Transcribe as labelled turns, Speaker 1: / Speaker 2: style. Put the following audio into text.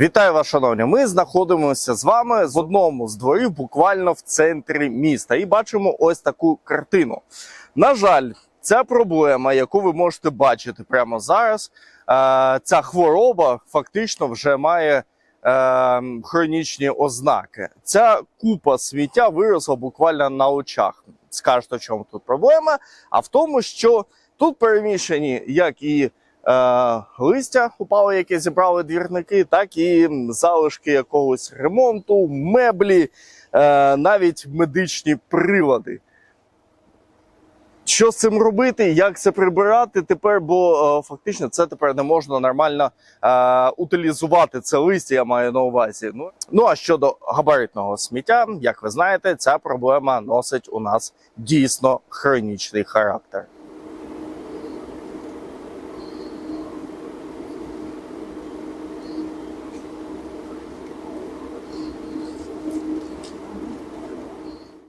Speaker 1: Вітаю вас, шановні. Ми знаходимося з вами в одному з дворів, буквально в центрі міста, і бачимо ось таку картину. На жаль, ця проблема, яку ви можете бачити прямо зараз, е, ця хвороба фактично вже має е, хронічні ознаки. Ця купа сміття виросла буквально на очах. Скажете, в чому тут проблема? А в тому, що тут переміщені як і листя упало, яке зібрали двірники, так і залишки якогось ремонту, меблі, е, навіть медичні прилади. Що з цим робити? Як це прибирати тепер? Бо е, фактично це тепер не можна нормально е, утилізувати це листя, я маю на увазі. Ну, ну а щодо габаритного сміття, як ви знаєте, ця проблема носить у нас дійсно хронічний характер.